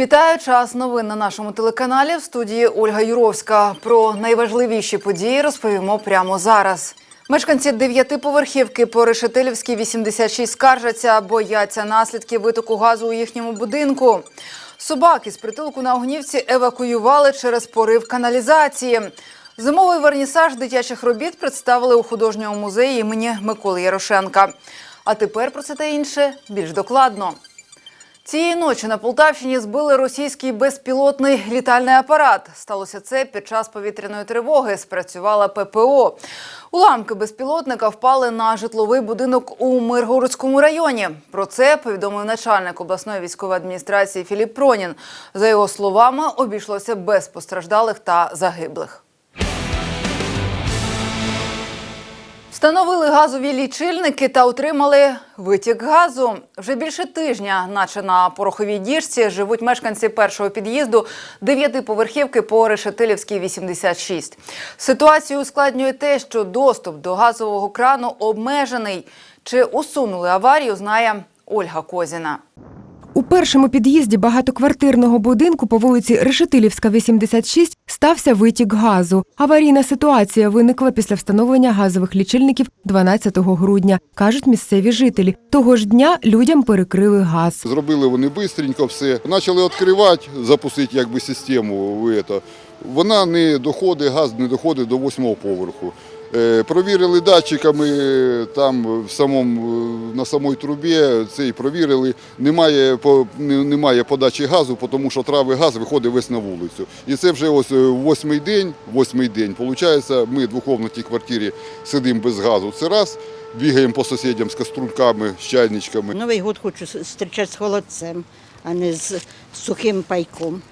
Вітаю час новин на нашому телеканалі в студії Ольга Юровська. Про найважливіші події розповімо прямо зараз. Мешканці дев'ятиповерхівки по Решетилівській 86 скаржаться, бояться наслідків витоку газу у їхньому будинку. Собаки з притулку на Огнівці евакуювали через порив каналізації. Зимовий вернісаж дитячих робіт представили у художньому музеї імені Миколи Ярошенка. А тепер про це та інше більш докладно. Цієї ночі на Полтавщині збили російський безпілотний літальний апарат. Сталося це під час повітряної тривоги. Спрацювала ППО. Уламки безпілотника впали на житловий будинок у Миргородському районі. Про це повідомив начальник обласної військової адміністрації Філіп Пронін. За його словами, обійшлося без постраждалих та загиблих. Встановили газові лічильники та отримали витік газу. Вже більше тижня, наче на пороховій діжці, живуть мешканці першого під'їзду дев'ятиповерхівки по Решетилівській 86. Ситуацію ускладнює те, що доступ до газового крану обмежений. Чи усунули аварію, знає Ольга Козіна. У першому під'їзді багатоквартирного будинку по вулиці Решетилівська, 86, стався витік газу. Аварійна ситуація виникла після встановлення газових лічильників 12 грудня, кажуть місцеві жителі. Того ж дня людям перекрили газ. Зробили вони швидко все. Почали відкривати, запустити якби систему. Вона не доходить, газ не доходить до восьмого поверху. Е, Провірили датчиками е, там в самому, е, на самій трубі, цей провірили, немає, немає подачі газу, тому що травий газ виходить весь на вулицю. І це вже ось восьмий день, восьмий день. Получається, ми в двохкомнатній квартирі сидимо без газу. Це раз, бігаємо по сусідям з каструльками, з чайничками. Новий год хочу зустрічати з холодцем, а не з сухим пайком.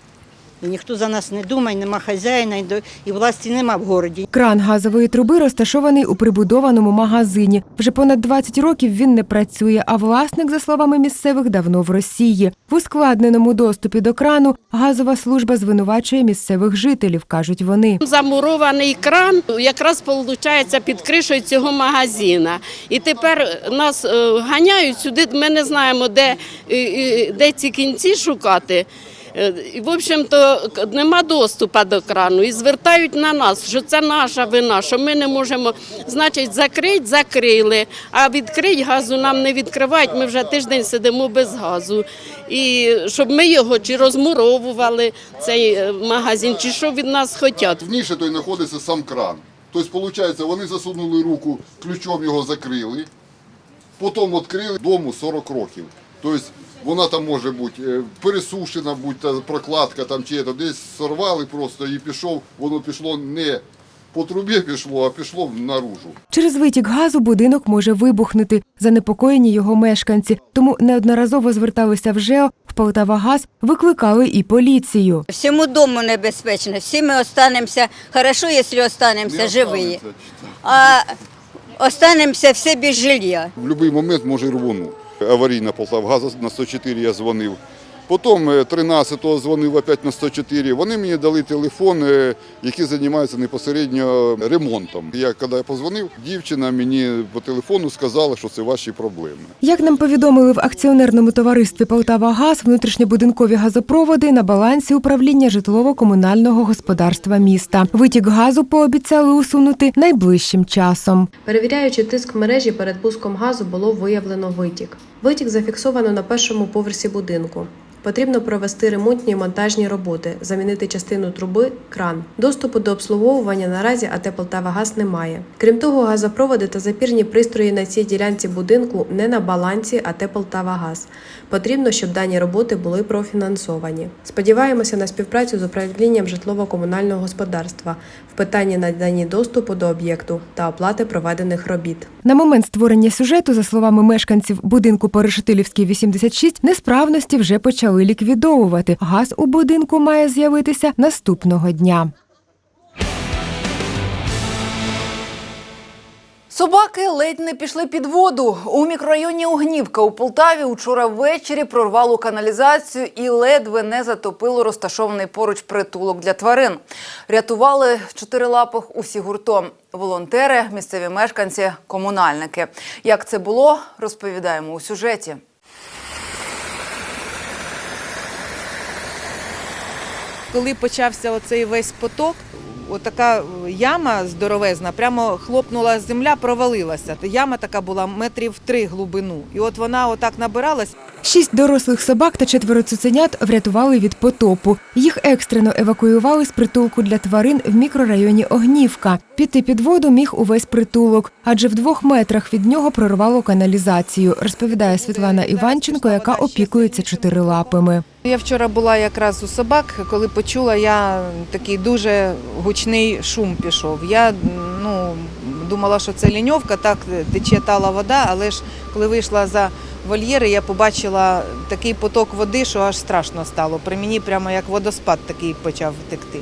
І ніхто за нас не думає, нема хазяїна і власті нема в городі. Кран газової труби розташований у прибудованому магазині. Вже понад 20 років він не працює, а власник, за словами місцевих, давно в Росії. В ускладненому доступі до крану газова служба звинувачує місцевих жителів, кажуть вони. Замурований кран якраз виходить під кришою цього магазина. І тепер нас е, ганяють сюди. Ми не знаємо, де, е, е, де ці кінці шукати. Е, В общем-то, нема доступу до крану і звертають на нас, що це наша вина, що ми не можемо, значить, закрити, закрили, а відкрити газу нам не відкривають. Ми вже тиждень сидимо без газу. І щоб ми його чи розмуровували цей е, магазин, чи що від нас хочуть. В ніші той знаходиться сам кран. Тобто, виходить, вони засунули руку, ключом його закрили, потім відкрили дому 40 років. Тобто вона там може бути е, пересушена, будь та прокладка там чи це, десь сорвали просто і пішов, воно пішло не по трубі пішло, а пішло наружу. Через витік газу будинок може вибухнути. Занепокоєні його мешканці. Тому неодноразово зверталися в ЖЕО, в Полтавагаз, викликали і поліцію. Всьому дому небезпечно. Всі ми останемося, хорошо, якщо останемося Не живі. А останемося всі без жилья. В будь-який момент може рвонути. Аварійна Полтавгаза на 104 я дзвонив. Потім е, 13-го дзвонив опять на 104. Вони мені дали телефон, е, який займається непосередньо ремонтом. Я коли я позвонив, дівчина мені по телефону сказала, що це ваші проблеми. Як нам повідомили в акціонерному товаристві «Полтавагаз», внутрішньобудинкові газопроводи на балансі управління житлово-комунального господарства міста. Витік газу пообіцяли усунути найближчим часом. Перевіряючи тиск мережі перед пуском газу, було виявлено витік. Витік зафіксовано на першому поверсі будинку. Потрібно провести ремонтні і монтажні роботи, замінити частину труби, кран. Доступу до обслуговування наразі АТ «Полтавагаз» немає. Крім того, газопроводи та запірні пристрої на цій ділянці будинку не на балансі АТ «Полтавагаз». Потрібно, щоб дані роботи були профінансовані. Сподіваємося на співпрацю з управлінням житлово-комунального господарства в питанні наданні доступу до об'єкту та оплати проведених робіт. На момент створення сюжету, за словами мешканців будинку по Решетилівській 86, несправності вже почали ліквідовувати. Газ у будинку має з'явитися наступного дня. Собаки ледь не пішли під воду. У мікрорайоні Огнівка у Полтаві учора ввечері прорвало каналізацію і ледве не затопило розташований поруч притулок для тварин. Рятували чотирилапих усі гуртом. Волонтери, місцеві мешканці, комунальники. Як це було, розповідаємо у сюжеті. Коли почався оцей весь поток, отака яма здоровезна, прямо хлопнула земля, провалилася. Яма така була метрів три глибину. І от вона отак набиралась. Шість дорослих собак та четверо цуценят врятували від потопу. Їх екстрено евакуювали з притулку для тварин в мікрорайоні Огнівка. Піти під воду міг увесь притулок, адже в двох метрах від нього прорвало каналізацію, розповідає Світлана Іванченко, яка опікується чотирилапими. Я вчора була якраз у собак, коли почула, я такий дуже гучний шум пішов. Я ну, думала, що це ліньовка, так тече тала вода, але ж коли вийшла за вольєри, я побачила такий поток води, що аж страшно стало. При мені прямо як водоспад такий почав текти.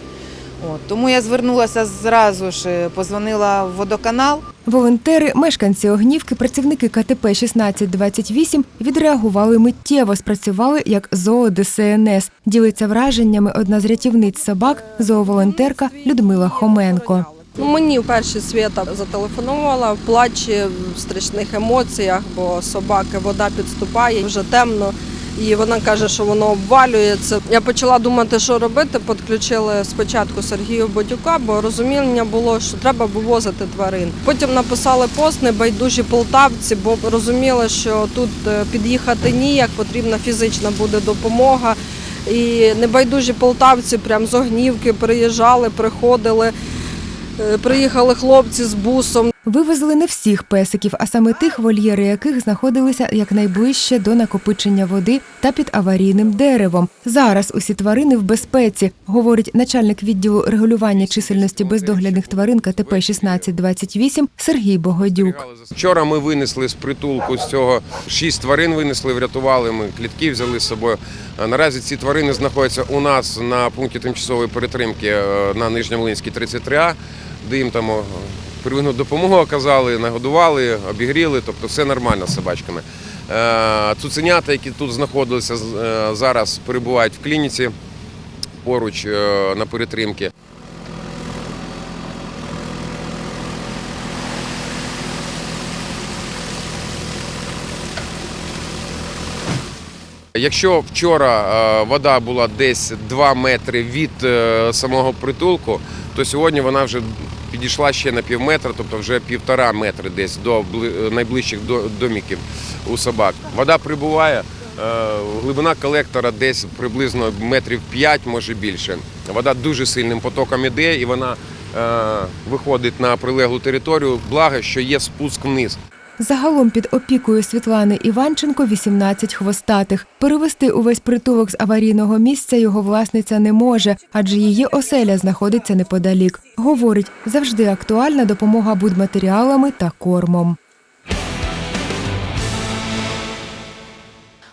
От. Тому я звернулася зразу ж, е, позвонила в водоканал. Волонтери, мешканці Огнівки, працівники КТП 1628 відреагували миттєво, спрацювали як зоо ДСНС. Ділиться враженнями одна з рятівниць собак, зооволонтерка Людмила Хоменко. Мені вперше Свята зателефонувала в плачі, в страшних емоціях, бо собаки вода підступає, вже темно. І вона каже, що воно обвалюється. Я почала думати, що робити. Підключили спочатку Сергію Бодюка, бо розуміння було, що треба вивозити тварин. Потім написали пост небайдужі полтавці, бо розуміли, що тут е, під'їхати ніяк, потрібна фізична буде допомога. І небайдужі полтавці прям з огнівки приїжджали, приходили. Е, Приїхали хлопці з бусом. Вивезли не всіх песиків, а саме тих, вольєри яких знаходилися якнайближче до накопичення води та під аварійним деревом. Зараз усі тварини в безпеці, говорить начальник відділу регулювання чисельності бездоглядних тварин КТП 1628 Сергій Богодюк. Вчора ми винесли з притулку з цього шість тварин винесли, врятували. Ми клітки взяли з собою. Наразі ці тварини знаходяться у нас на пункті тимчасової перетримки е, на Нижньомлинській 33А, де їм там первинну допомогу оказали, нагодували, обігріли, тобто все нормально з собачками. Е, Цуценята, які тут знаходилися, е, зараз перебувають в клініці поруч е, на перетримки. Якщо вчора вода була десь 2 метри від самого притулку, то сьогодні вона вже підійшла ще на пів метра, тобто вже півтора метри десь до найближчих домиків у собак. Вода прибуває, е, глибина колектора десь приблизно метрів 5, може більше. Вода дуже сильним потоком іде і вона е, виходить на прилеглу територію. Благо, що є спуск вниз. Загалом під опікою Світлани Іванченко 18 хвостатих. Перевести увесь притулок з аварійного місця його власниця не може, адже її оселя знаходиться неподалік. Говорить, завжди актуальна допомога будматеріалами та кормом.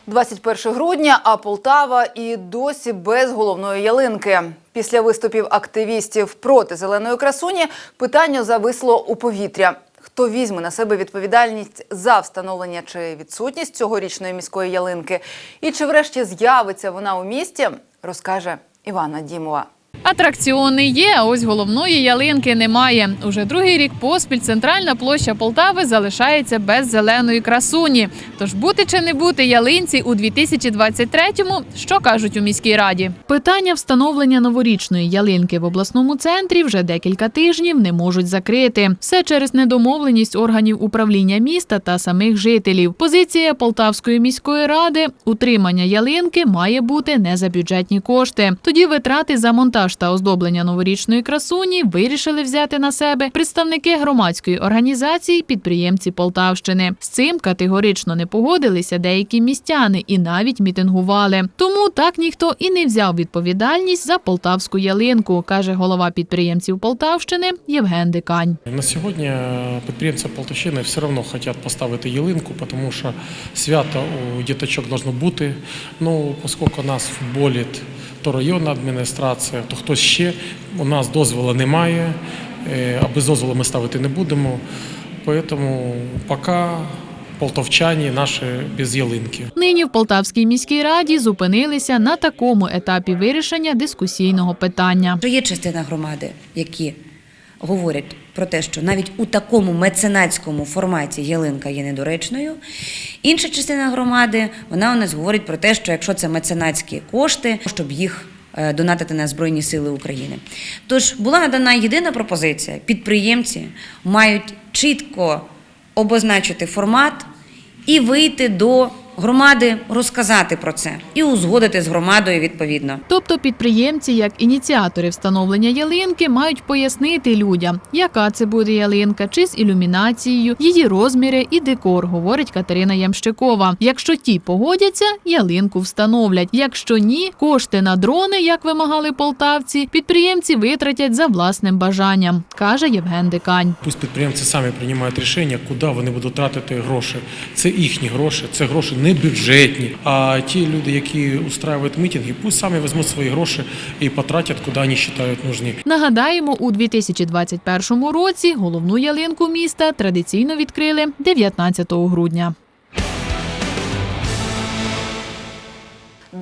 21 грудня, а Полтава і досі без головної ялинки. Після виступів активістів проти зеленої красуні питання зависло у повітря. Хто візьме на себе відповідальність за встановлення чи відсутність цьогорічної міської ялинки, і чи врешті з'явиться вона у місті, розкаже Івана Дімова. Атракціони є, а ось головної ялинки немає. Уже другий рік поспіль центральна площа Полтави залишається без зеленої красуні. Тож бути чи не бути ялинці у 2023-му, що кажуть у міській раді? Питання встановлення новорічної ялинки в обласному центрі вже декілька тижнів не можуть закрити. Все через недомовленість органів управління міста та самих жителів. Позиція Полтавської міської ради утримання ялинки має бути не за бюджетні кошти. Тоді витрати за монтаж та оздоблення новорічної красуні вирішили взяти на себе представники громадської організації підприємці Полтавщини. З цим категорично не погодилися деякі містяни і навіть мітингували. Тому так ніхто і не взяв відповідальність за полтавську ялинку, каже голова підприємців Полтавщини Євген Дикань. На сьогодні підприємці Полтавщини все одно хочуть поставити ялинку, тому що свято у діточок должно бути. Ну, оскільки нас футболить то районна адміністрація, то хтось ще, у нас дозволу немає, е, а без дозволу ми ставити не будемо. Тому поки полтовчані наші без ялинки. Нині в Полтавській міській раді зупинилися на такому етапі вирішення дискусійного питання. Є частина громади, які говорять про те, що навіть у такому меценатському форматі ялинка є недоречною. Інша частина громади, вона у нас говорить про те, що якщо це меценатські кошти, щоб їх е, донатити на Збройні Сили України. Тож була надана єдина пропозиція: підприємці мають чітко обозначити формат і вийти до громади, розказати про це і узгодити з громадою відповідно. Тобто підприємці, як ініціатори встановлення ялинки, мають пояснити людям, яка це буде ялинка, чи з ілюмінацією, її розміри і декор, говорить Катерина Ямщикова. Якщо ті погодяться, ялинку встановлять. Якщо ні, кошти на дрони, як вимагали полтавці, підприємці витратять за власним бажанням, каже Євген Дикань. Пусть підприємці самі приймають рішення, куди вони будуть тратити гроші. Це їхні гроші, це гроші не бюджетні. А ті люди, які устраюють мітинги, пусть самі візьмуть свої гроші і потратять, куди вони вважають нужні. Нагадаємо, у 2021 році головну ялинку міста традиційно відкрили 19 грудня.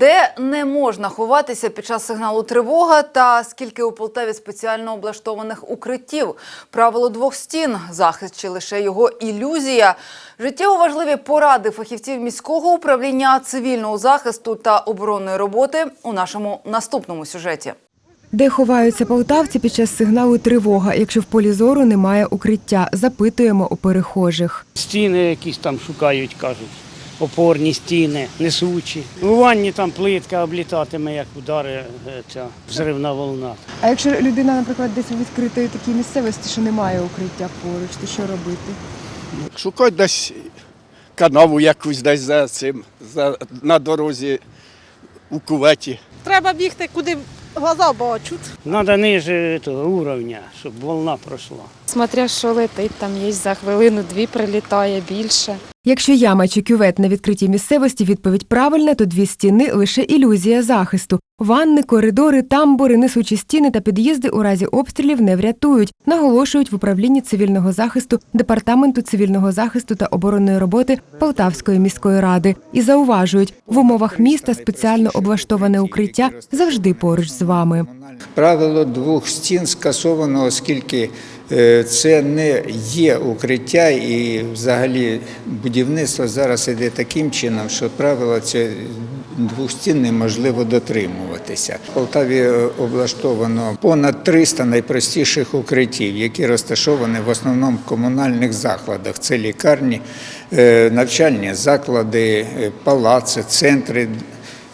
Де не можна ховатися під час сигналу тривога та скільки у Полтаві спеціально облаштованих укриттів, правило двох стін, захист чи лише його ілюзія, життєво важливі поради фахівців міського управління цивільного захисту та оборонної роботи у нашому наступному сюжеті. Де ховаються полтавці під час сигналу тривога, якщо в полі зору немає укриття, запитуємо у перехожих. Стіни якісь там шукають, кажуть. Опорні стіни, несучі. У ванні там плитка облітатиме, як удари е, ця взривна волна. А якщо людина, наприклад, десь у відкритої такій місцевості, що немає укриття поруч, то що робити? Шукати десь канаву якусь десь за цим, за, на дорозі у куветі. Треба бігти, куди глаза бачать. Надо ниже того уровня, щоб волна пройшла. Смотря що летить, там є за хвилину-дві прилітає більше. Якщо яма чи кювет на відкритій місцевості відповідь правильна, то дві стіни лише ілюзія захисту. Ванни, коридори, тамбури, несучі стіни та під'їзди у разі обстрілів не врятують, наголошують в управлінні цивільного захисту департаменту цивільного захисту та оборонної роботи Полтавської міської ради і зауважують, в умовах міста спеціально облаштоване укриття завжди поруч з вами. Правило двох стін скасовано, оскільки е, це не є укриття, і взагалі будівництво зараз іде таким чином, що правило це двох стін неможливо дотримуватися. В Полтаві е, облаштовано понад 300 найпростіших укриттів, які розташовані в основному в комунальних закладах. Це лікарні, е, навчальні заклади, е, палаци, центри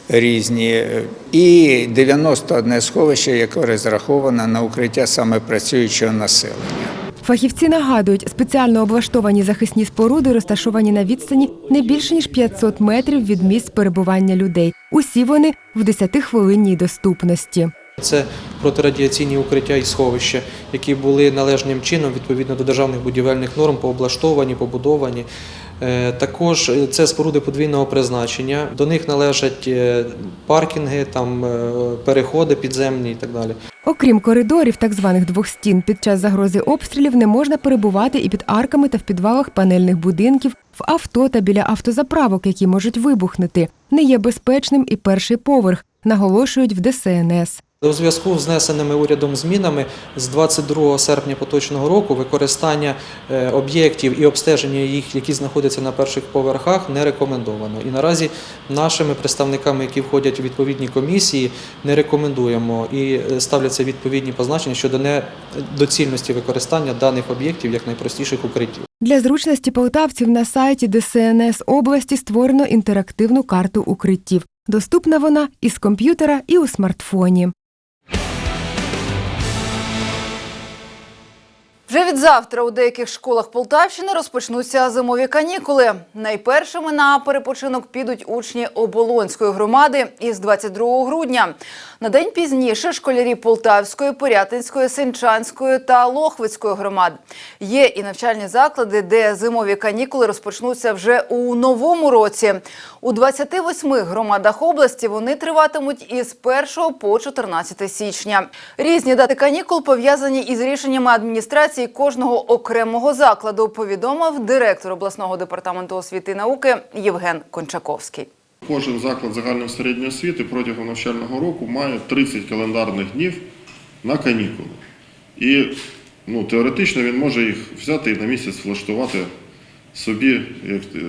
різні, і 91 сховище, яке розраховано на укриття саме працюючого населення. Фахівці нагадують, спеціально облаштовані захисні споруди розташовані на відстані не більше ніж 500 метрів від місць перебування людей. Усі вони в 10-хвилинній доступності. Це протирадіаційні укриття і сховища, які були належним чином відповідно до державних будівельних норм пооблаштовані, побудовані. Е, Також е, це споруди подвійного призначення. До них належать е, паркінги, там переходи підземні і так далі. Окрім коридорів, так званих двох стін, під час загрози обстрілів не можна перебувати і під арками та в підвалах панельних будинків, в авто та біля автозаправок, які можуть вибухнути. Не є безпечним і перший поверх, наголошують в ДСНС. У зв'язку з внесеними урядом змінами з 22 серпня поточного року використання е, об'єктів і обстеження їх, які знаходяться на перших поверхах, не рекомендовано. І наразі нашими представниками, які входять у відповідні комісії, не рекомендуємо і е, ставляться відповідні позначення щодо недоцільності використання даних об'єктів як найпростіших укриттів. Для зручності полтавців на сайті ДСНС області створено інтерактивну карту укриттів. Доступна вона і з комп'ютера, і у смартфоні. Вже від завтра у деяких школах Полтавщини розпочнуться зимові канікули. Найпершими на перепочинок підуть учні Оболонської громади із 22 грудня. На день пізніше школярі Полтавської, Порятинської, Синчанської та Лохвицької громад. Є і навчальні заклади, де зимові канікули розпочнуться вже у новому році. У 28 громадах області вони триватимуть із 1 по 14 січня. Різні дати канікул пов'язані із рішеннями адміністрації кожного окремого закладу, повідомив директор обласного департаменту освіти і науки Євген Кончаковський. Кожен заклад загальної середньої освіти протягом навчального року має 30 календарних днів на канікули. І ну, теоретично він може їх взяти і на місяць влаштувати собі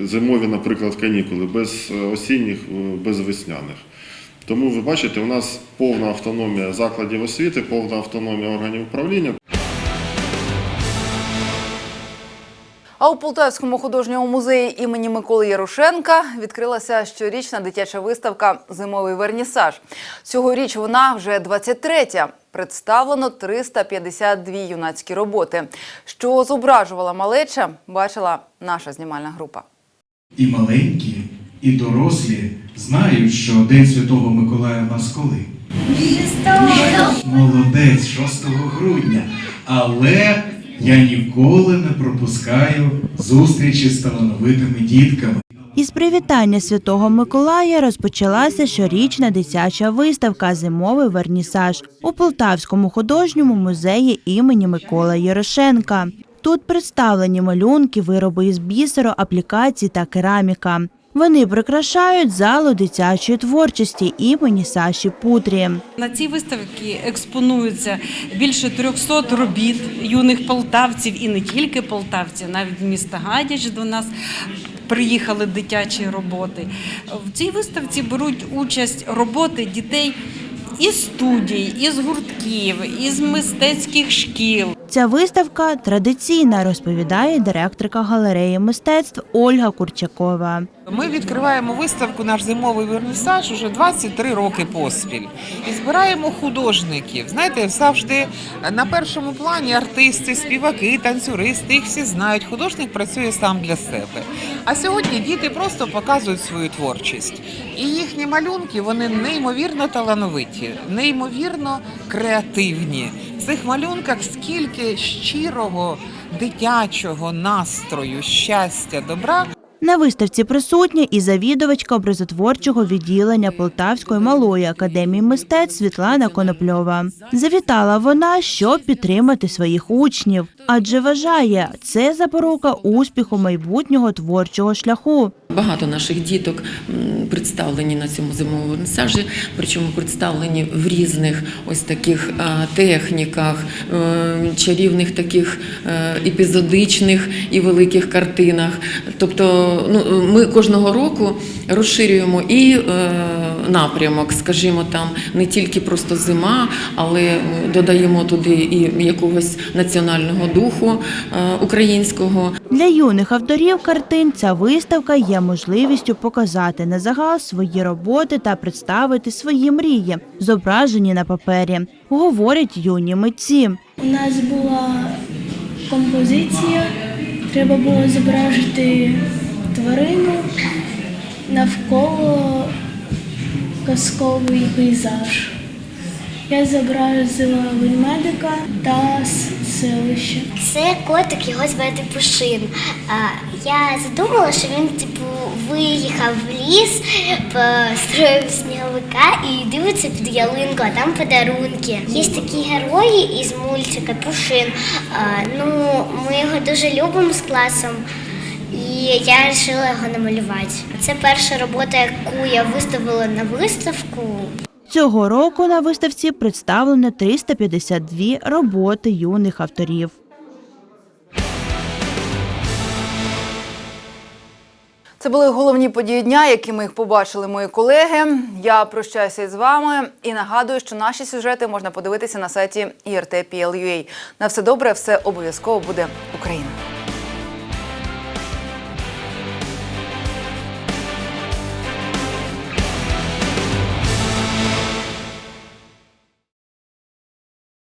зимові, наприклад, канікули, без осінніх, без весняних. Тому ви бачите, у нас повна автономія закладів освіти, повна автономія органів управління. А у Полтавському художньому музеї імені Миколи Ярошенка відкрилася щорічна дитяча виставка Зимовий вернісаж. Цьогоріч вона вже 23-я. Представлено 352 юнацькі роботи. Що зображувала малеча, бачила наша знімальна група. І маленькі, і дорослі знають, що День Святого Миколая в нас коли? Молодець, 6 грудня. Але я ніколи не пропускаю зустрічі з талановитими дітками. Із привітання Святого Миколая розпочалася щорічна дитяча виставка Зимовий вернісаж у Полтавському художньому музеї імені Микола Ярошенка. Тут представлені малюнки, вироби із бісеру, аплікацій та кераміка. Вони прикрашають залу дитячої творчості імені Саші Путрі. На цій виставці експонуються більше 300 робіт юних полтавців і не тільки полтавців, навіть міста Гадяч до нас приїхали дитячі роботи. В цій виставці беруть участь роботи дітей із студій, із гуртків, із мистецьких шкіл. Ця виставка традиційна, розповідає директорка галереї мистецтв Ольга Курчакова. Ми відкриваємо виставку наш зимовий вернісаж уже 23 роки поспіль і збираємо художників. Знаєте, завжди на першому плані артисти, співаки, танцюристи, їх всі знають. Художник працює сам для себе. А сьогодні діти просто показують свою творчість. І їхні малюнки вони неймовірно талановиті, неймовірно креативні. В цих малюнках скільки щирого дитячого настрою, щастя, добра. На виставці присутня і завідувачка образотворчого відділення Полтавської малої академії мистецтв Світлана Конопльова. Завітала вона, щоб підтримати своїх учнів, адже вважає, це запорука успіху майбутнього творчого шляху. Багато наших діток представлені на цьому зимовому вернісажі, причому представлені в різних ось таких техніках, е, чарівних таких е, епізодичних і великих картинах. Тобто ну, ми кожного року розширюємо і е, напрямок, скажімо, там не тільки просто зима, але додаємо туди і якогось національного духу е, українського. Для юних авторів картин ця виставка є можливістю показати на загал свої роботи та представити свої мрії, зображені на папері, говорять юні митці. У нас була композиція, треба було зображити тварину навколо казковий пейзаж. Я зобразила ведмедика та селище. Це котик, його звати Пушин. Я задумала, що він типу виїхав в ліс, построїв сніговика і дивиться під ялинку, а там подарунки. Є такі герої із мультика Пушин. Ну, ми його дуже любимо з класом. І я вирішила його намалювати. Це перша робота, яку я виставила на виставку. Цього року на виставці представлено 352 роботи юних авторів. Це були головні події дня, якими їх побачили мої колеги. Я прощаюся із вами і нагадую, що наші сюжети можна подивитися на сайті IRT.PL.UA. На все добре, все обов'язково буде Україна.